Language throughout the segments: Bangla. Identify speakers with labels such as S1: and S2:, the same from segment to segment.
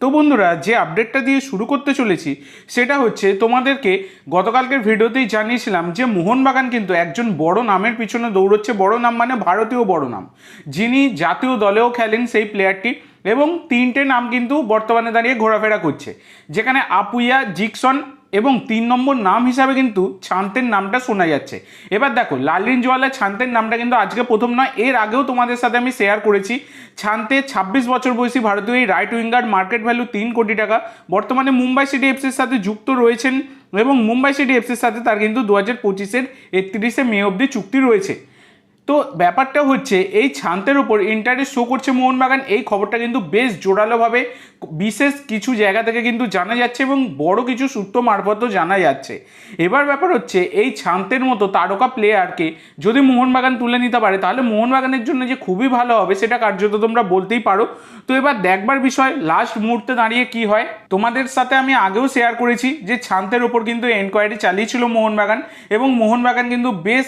S1: তো বন্ধুরা, যে আপডেটটা দিয়ে শুরু করতে চলেছি, সেটা হচ্ছে তোমাদেরকে গতকালকের ভিডিওতেই জানিয়েছিলাম যে মোহনবাগান কিন্তু একজন বড় নামের পিছনে দৌড়চ্ছে, বড় নাম মানে ভারতীয় বড় নাম। যিনি জাতীয় দলেও খেলেন সেই প্লেয়ারটি এবং তিনটে নাম কিন্তু বর্তমানে দাঁড়িয়ে ঘোরাফেরা করছে। যেখানে আপুইয়া, জিকসন এবং তিন নম্বর নাম হিসাবে কিন্তু ছান্তের নামটা শোনা যাচ্ছে। এবার দেখো লালিনজওয়ালা ছান্তের নামটা কিন্তু আজকে প্রথম নয়, এর আগেও তোমাদের সাথে আমি শেয়ার করেছি। ছান্তে ছাব্বিশ বছর বয়সী ভারতীয় এই রাইট উইঙ্গার মার্কেট ভ্যালু তিন কোটি টাকা, বর্তমানে মুম্বাই সিটি এফসির সাথে যুক্ত রয়েছেন এবং মুম্বাই সিটি এফসির সাথে তার কিন্তু দু হাজার পঁচিশের একত্রিশে মে অবধি চুক্তি রয়েছে। তো ব্যাপারটা হচ্ছে, এই ছান্তের ওপর ইন্টারেস্ট শো করছে মোহনবাগান, এই খবরটা কিন্তু বেশ জোরালোভাবে বিশেষ কিছু জায়গা থেকে কিন্তু জানা যাচ্ছে এবং বড় কিছু সূত্র মারফতও জানা যাচ্ছে। এবার ব্যাপার হচ্ছে, এই ছান্তের মতো তারকা প্লেয়ারকে যদি মোহনবাগান তুলে নিতে পারে, তাহলে মোহনবাগানের জন্য যে খুবই ভালো হবে, সেটা কার্যত তোমরা বলতেই পারো। তো এবার দেখবার বিষয় লাস্ট মুহূর্তে দাঁড়িয়ে কি হয়? তোমাদের সাথে আমি আগেও শেয়ার করেছি যে ছান্তের ওপর কিন্তু এনকোয়ারি চালিয়েছিল মোহনবাগান এবং মোহনবাগান কিন্তু বেশ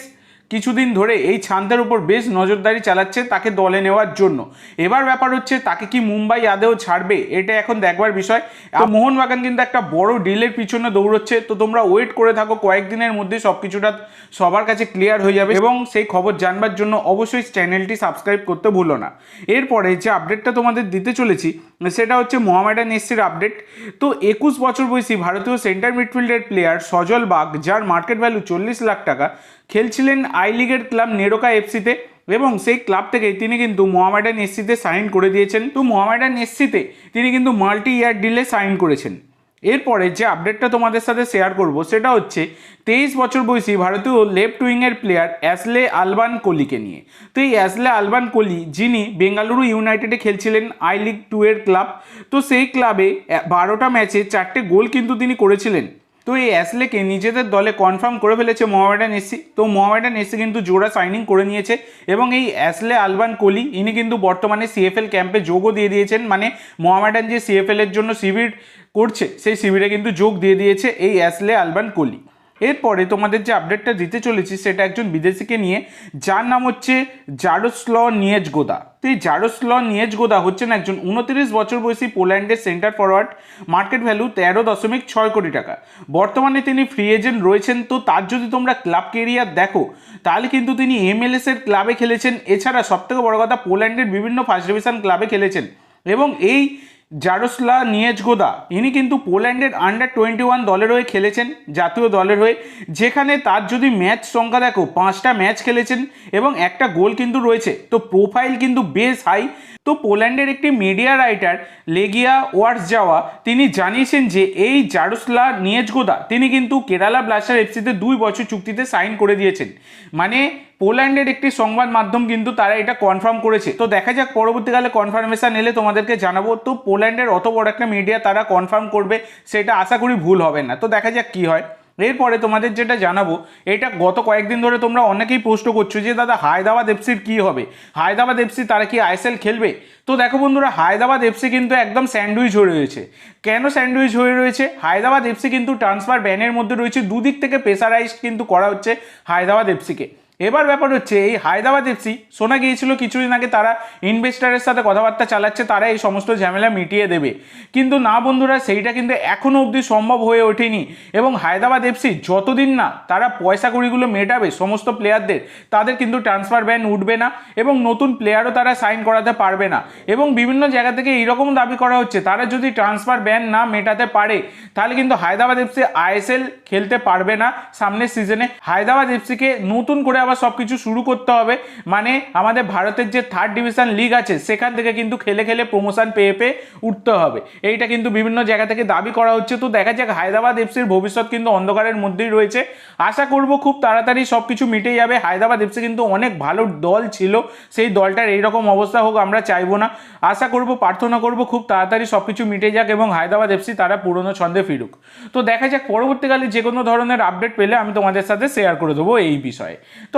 S1: কিছুদিন ধরে এই ছান্তের উপর বেশ নজরদারি চালাচ্ছে তাকে দলে নেওয়ার জন্য। এবার ব্যাপার হচ্ছে তাকে কি মুম্বাই আদেও ছাড়বে, এটা এখন দেখবার বিষয়। আর মোহনবাগান কিন্তু একটা বড় ডিলের পিছনে দৌড়চ্ছে, তো তোমরা ওয়েট করে থাকো, কয়েকদিনের মধ্যে সব কিছুটা সবার কাছে ক্লিয়ার হয়ে যাবে। এবং সেই খবর জানবার জন্য অবশ্যই চ্যানেলটি সাবস্ক্রাইব করতে ভুলো না। এরপরে যে আপডেটটা তোমাদের দিতে চলেছি, সেটা হচ্ছে মোহামেডান এসসির আপডেট তো একুশ বছর বয়সী ভারতীয় সেন্টার মিডফিল্ডের প্লেয়ার সজল বাগ, যার মার্কেট ভ্যালু চল্লিশ লাখ টাকা, খেলছিলেন আই লিগের ক্লাব নেরোকা এফসিতে এবং সেই ক্লাব থেকে তিনি কিন্তু মোহামেডান এসসিতে সাইন করে দিয়েছেন। তো মোহামেডান এসসিতে তিনি কিন্তু মাল্টি ইয়ার ডিলে সাইন করেছেন। এরপরে যে আপডেটটা তোমাদের সাথে শেয়ার করব, সেটা হচ্ছে তেইশ বছর বয়সী ভারতীয় লেফট উইংয়ের প্লেয়ার অ্যাসলে আলবান কোহলিকে নিয়ে। তো এই অ্যাসলে আলবান কোহলি যিনি বেঙ্গালুরু ইউনাইটেডে খেলছিলেন আই লিগ টু এর ক্লাব তো সেই ক্লাবে বারোটা ম্যাচে চারটে গোল কিন্তু তিনি করেছিলেন। তো এই অ্যাসলেকে নিজেদের দলে কনফার্ম করে ফেলেছে মোহামেডান এসসি তো মোহামেডান এসসি কিন্তু জোড়া সাইনিং করে নিয়েছে এবং এই অ্যাসলে, আলবান কোলি ইনি কিন্তু বর্তমানে সিএফএল ক্যাম্পে যোগও দিয়ে দিয়েছেন। মানে মোহামেডান যে সিএফএলের জন্য শিবির করছে, সেই শিবিরে কিন্তু যোগ দিয়ে দিয়েছে এই অ্যাসলে, আলবান, কোহলি। এরপরে তোমাদের যে আপডেটটা দিতে চলেছি, সেটা একজন বিদেশিকে নিয়ে। যার নাম হচ্ছে জারোস্ল নিয়েজ গোদা তো এই জারোস্ল নিয়েজ গোদা হচ্ছেন একজন উনত্রিশ বছর বয়সী পোল্যান্ডের সেন্টার ফরওয়ার্ড মার্কেট ভ্যালু তেরো দশমিক ছয় কোটি টাকা। বর্তমানে তিনি ফ্রি এজেন্ট রয়েছেন, তো তার যদি তোমরা ক্লাব কেরিয়ার দেখো, তাহলে কিন্তু তিনি এমএলএস এর ক্লাবে খেলেছেন। এছাড়া সবথেকে বড় কথা, পোল্যান্ডের বিভিন্ন ফার্স্ট ডিভিশন ক্লাবে খেলেছেন। এবং এই জারোসলা নিয়েজগোদা, ইনি কিন্তু পোল্যান্ডের আন্ডার টোয়েন্টি ওয়ান দলের হয়ে খেলেছেন, জাতীয় দলের হয়ে। যেখানে তার যদি ম্যাচ সংখ্যা দেখো, পাঁচটা ম্যাচ খেলেছেন এবং একটা গোল কিন্তু রয়েছে। তো প্রোফাইল কিন্তু বেশ হাই তো পোল্যান্ডের একটি মিডিয়া রাইটার লেগিয়া ওয়ার্স যাওয়া তিনি জানিয়েছেন যে এই জারুসলা নিয়েজগোদা, তিনি কিন্তু কেরালা ব্লাস্টার এফসিতে দুই বছর চুক্তিতে সাইন করে দিয়েছেন। মানে পোল্যান্ডের একটি সংবাদ মাধ্যম কিন্তু তারা এটা কনফার্ম করেছে। তো দেখা যাক, পরবর্তীকালে কনফার্মেশন এলে তোমাদেরকে জানাব। তো পোল্যান্ডের অত বড় একটা মিডিয়া তারা কনফার্ম করবে, সেটা আশা করি ভুল হবে না। তো দেখা যাক কি হয়। এরপরে তোমাদের যেটা জানাব, এটা গত কয়েকদিন ধরে তোমরা অনেকেই পোস্ট করছ যে, দাদা, হায়দ্রাবাদ এফসির কী হবে? হায়দ্রাবাদ এফসি তারা কি আইএসএল খেলবে? তো দেখো বন্ধুরা, হায়দ্রাবাদ এফসি কিন্তু একদম স্যান্ডউইচ হয়ে রয়েছে। কেন স্যান্ডউইচ হয়ে রয়েছে? হায়দ্রাবাদ এফসি কিন্তু ট্রান্সফার ব্যানের মধ্যে রয়েছে। দুদিক থেকে প্রেসারাইজ কিন্তু করা হচ্ছে হায়দ্রাবাদ এফসিকে এবার ব্যাপার হচ্ছে, এই হায়দ্রাবাদ এফসি শোনা গিয়েছিল কিছুদিন আগে, তারা ইনভেস্টারের সাথে কথাবার্তা চালাচ্ছে, তারা এই সমস্ত ঝামেলা মিটিয়ে দেবে। কিন্তু না, বন্ধুরা, সেইটা কিন্তু এখনও অবধি সম্ভব হয়ে ওঠেনি। এবং হায়দ্রাবাদ এফসি যতদিন না তারা পয়সা কড়িগুলো মেটাবে, সমস্ত প্লেয়ারদের তাদের কিন্তু ট্রান্সফার ব্যান উঠবে না এবং নতুন প্লেয়ারও তারা সাইন করাতে পারবে না। এবং বিভিন্ন জায়গা থেকে এইরকম দাবি করা হচ্ছে, তারা যদি ট্রান্সফার ব্যান না মেটাতে পারে, তাহলে কিন্তু হায়দ্রাবাদ এফসি আইএসএল খেলতে পারবে না সামনের সিজনে হায়দ্রাবাদ এফসিকে নতুন করে আবার সব কিছু শুরু করতে হবে। মানে আমাদের ভারতের যে থার্ড ডিভিশন লিগ আছে, সেখান থেকে কিন্তু খেলে খেলে প্রমোশন পেয়ে পেয়ে উঠতে হবে। এইটা কিন্তু বিভিন্ন জায়গা থেকে দাবি করা হচ্ছে। তো দেখা যাক, হায়দ্রাবাদ এফসির ভবিষ্যৎ কিন্তু অন্ধকারের মধ্যেই রয়েছে। আশা করব খুব তাড়াতাড়ি সব কিছু মিটে যাবে। হায়দ্রাবাদ এফসি কিন্তু অনেক ভালো দল ছিল। সেই দলটার এইরকম অবস্থা হোক, আমরা চাইব না। আশা করব, প্রার্থনা করব খুব তাড়াতাড়ি সব কিছু মিটে যাক এবং হায়দ্রাবাদ এফসি তারা পুরনো ছন্দে ফিরুক। তো দেখা যাক, পরবর্তীকালে যে কোনো ধরনের আপডেট পেলে আমি তোমাদের সাথে শেয়ার করে দেবো এই বিষয়ে। তো